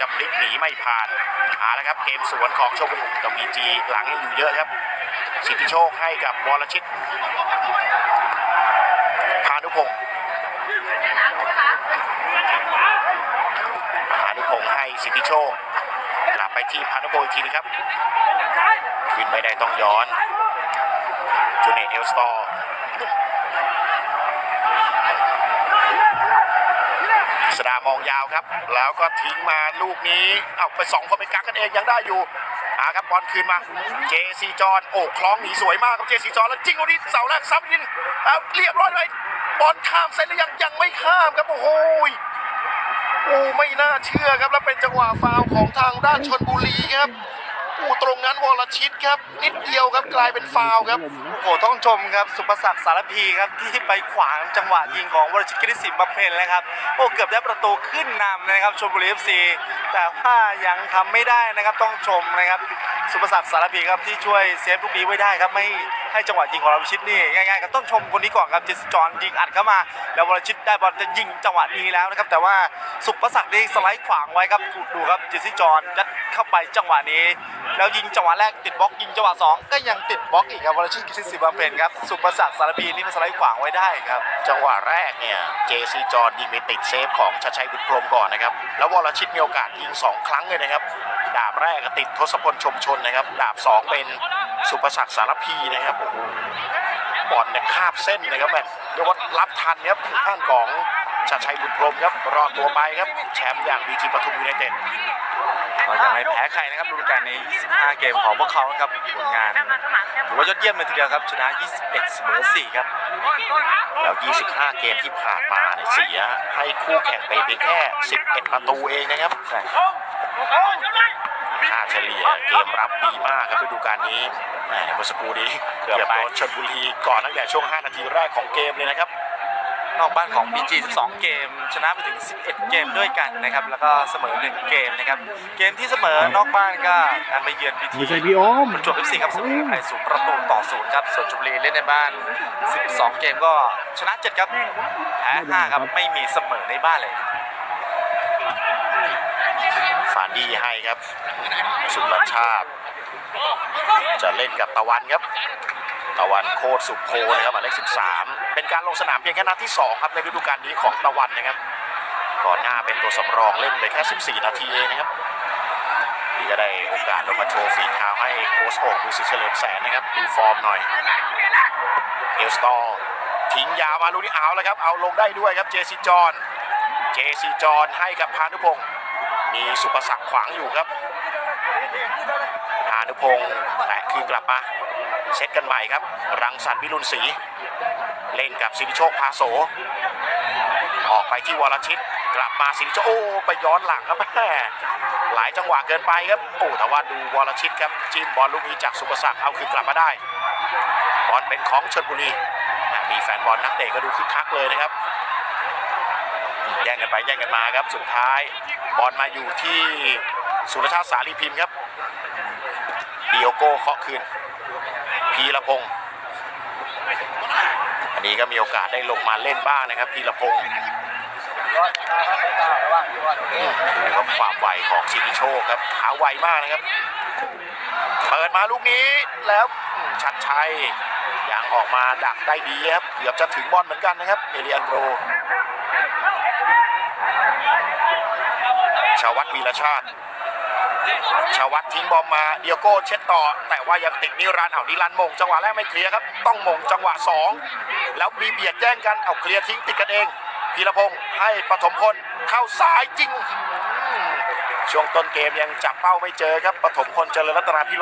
จะพลิกหนีไม่ผ่านเอาละครับเกมสวนของชมบุรีกับบีจีหลังยังอยู่เยอะครับ สิทธิโชคให้กับวรชิตพานุพงศ์พานุพงศ์ให้สิทธิโชคกลับไปที่พานุพงศ์อีกทีนึงครับขึ้นไม่ได้ต้องย้อนจูเนตเอลสตอร์สดามองยาวครับ แล้วก็ทิ้งมาลูกนี้เอาไปสองคนไปกักกันเองยังได้อยู่อาครับบอลคืนมาเจซีจอนโอ้คล้องหนีสวยมากครับเจซีจอนแล้วจริงวันนี้เสาแรกซ้ำยินเอาเรียบร้อยเลยบอลข้ามเส้นแล้วยังยังไม่ข้ามครับโอ้โหยโอ้ไม่น่าเชื่อครับแล้วเป็นจังหวะฟาวของทางด้านชนบุรีครับ อ้ตรงนั้นวรชิตครับ นิดเดียวครับกลายเป็นฟาวครับ โอ้โหต้องชมครับสุประศักดิ์สารพีครับที่ไปขวางจังหวะยิงของวรชิตกฤษสินบำเพ็ญนะครับโอ้เกือบได้ประตูขึ้นนำนะครับชลบุรีเอฟซีแต่ว่ายังทำไม่ได้นะครับต้องชมนะครับสุประศักดิ์สารพีครับที่ช่วยเซฟลูกนี้ไว้ได้ครับไม่ให้จังหวะยิงของวรชิตนี่ง่ายๆก็ต้องชมคนนี้ก่อนครับเจสจอนยิงอัดเข้ามา แล้ววรชิตได้บอลจะยิงจังหวะนี้แล้วนะครับแต่ว่าสุประศักดิ์ได้สไลด์ขวางไว้ครับดูครับเจสจอนยัดเข้าไปจังหวะนี้ แล้วยิงจังหวะแรกติดบล็อกยิงจังหวะสองก็ยังติดบล็อกอีกครับวรชิตกฤษสิบำเพ็ญครับสุประศักดิ์สารพีนี่มันสไลด์ขวางไว้ได้ครับจังหวะแรกเนี่ยเจซีจอร์นยิงไปติดเซฟของชัดชัยบุตรพรมก่อนนะครับแล้ววรชิตมีโอกาสยิง 2 ครั้งเลยนะครับดาบแรกก็ติดทศพลชมชนนะครับดาบ 2 เป็นสุประศักดิ์สารพีนะครับโอ้โหบอลเนี่ยคาบเส้นนะครับแมนเรียกว่ารับทันครับทางด้านของ ชัดชัยบุตรพรมครับรอดตัวไปครับ แชมป์อย่างบีจีปทุมยูไนเต็ดก็ยังไม่แพ้ใครนะครับฤดูกาลใน25เกมของพวกเขานะครับผลงานถือว่ายอดเยี่ยมเลยทีเดียวครับชนะ 21 เสมอ 4 ครับ แล้ว 25 เกมที่ผ่านมาเนี่ยเสียให้คู่แข่งไปเพียงแค่ 11 ประตูเองนะครับค่าเฉลี่ยเกมรับดีมากครับฤดูกาลนี้แหมเมื่อสักครู่นี้เกือบโดนชนบุรีก่อนตั้งแต่ช่วง 5 นาทีแรกของเกมเลยนะครับ นอกบ้านของ BG 12 เกม ชนะไปถึง 11 เกมด้วยกันนะครับ แล้วก็เสมอ 1 เกมนะครับ เกมที่เสมอนอกบ้านก็การไปเยือนพีทีไม่ใช่พี่โอมประจวบเอฟซีครับเสมอไอศูนย์ประตูต่อศูนย์ครับ ส่วนชลบุรีเล่นในบ้าน 12 เกมก็ชนะ 7 ครับ แพ้ 5 ครับ ไม่มีเสมอในบ้านเลยฟานดี้ให้ครับ สุรชาติ จะเล่นกับตะวันครับ ตะวันโคตรสุขโพนะครับหมายเลข13 เป็นการลงสนามเพียงแค่นัดที่ 2 ครับในฤดูกาลนี้ของตะวันนะครับ ก่อนหน้าเป็นตัวสำรองเล่นไปแค่ 14 นาทีเองนะครับนี่ก็ได้โอกาสลงมาโชว์ฝีเท้าให้โค้ชโอ่งดูสิเฉลิมแสนนะครับดูฟอร์มหน่อยเอลสตอร์ทิ้งยาวมาลูกนี้เอาแล้วครับ เอาลงได้ด้วยครับเจซีจอนเจซีจอนให้กับพานุพงศ์มีสุประศักดิ์ขวางอยู่ครับพานุพงศ์แตะคืนกลับมา เซตกันใหม่ครับ รังสรรค์วิรุณศรีเล่นกับสิริโชคพาโส ออกไปที่วรชิตกลับมาสิริโชคโอ้ไปย้อนหลังครับหลายจังหวะเกินไปครับโอ้แต่ว่าดูวรชิตครับจิ้มบอลลูกนี้จากสุประศักดิ์เอาคืนกลับมาได้บอลเป็นของชนบุรีมีแฟนบอลนักเตะก็ดูคึกคักเลยนะครับแย่งกันไปแย่งกันมาครับสุดท้ายบอลมาอยู่ที่สุรชาติสาลีพิมพ์ครับดิโอโก้เคาะคืน พีระพงศ์อันนี้ก็มีโอกาสได้ลงมาเล่นบ้างนะครับ พีระพงศ์ดูครับความไวของสิทธิโชคครับขาไวมากนะครับ เปิดมาลูกนี้แล้วชัดชัยยังออกมาดักได้ดีครับเกือบจะถึงบอลเหมือนกันนะครับเอเลียนโรชาวัตวีรชาติ ชาวัดทิ้งบอลมาเดียโก้เช็ดต่อ แต่ว่ายังติดนิรันด์เอานิรันด์มงจังหวะแรกไม่เคลียร์ครับ ต้องมงจังหวะสองแล้วมีเบียดแย่งกันเอาเคลียร์ทิ้งติดกันเองพีรพงศ์ให้ปฐมพลเข้าซ้ายจริง ช่วงต้นเกมยังจับเป้าไม่เจอครับปฐมพลเจริญรัตนาพิรม